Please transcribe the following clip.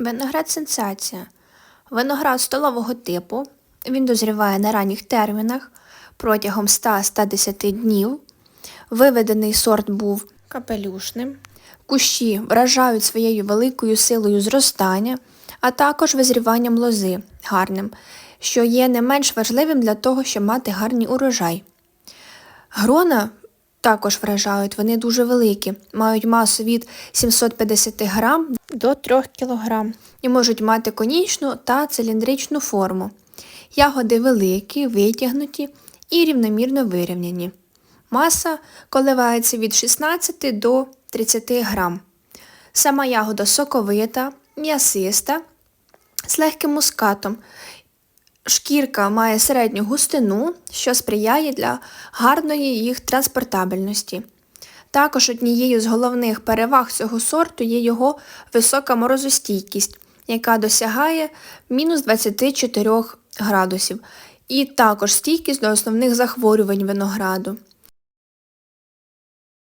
Виноград сенсація. Виноград столового типу. Він дозріває на ранніх термінах протягом 100-110 днів. Виведений сорт був капелюшним. Кущі вражають своєю великою силою зростання, а також визріванням лози гарним, що є не менш важливим для того, щоб мати гарний урожай. Грона також вражають, вони дуже великі, мають масу від 750 грам до 3 кг і можуть мати конічну та циліндричну форму. Ягоди великі, витягнуті і рівномірно вирівняні. Маса коливається від 16 до 30 грам. Сама ягода соковита, м'ясиста, з легким мускатом. Шкірка має середню густину, що сприяє для гарної їх транспортабельності. Також однією з головних переваг цього сорту є його висока морозостійкість, яка досягає мінус 24 градусів, і також стійкість до основних захворювань винограду.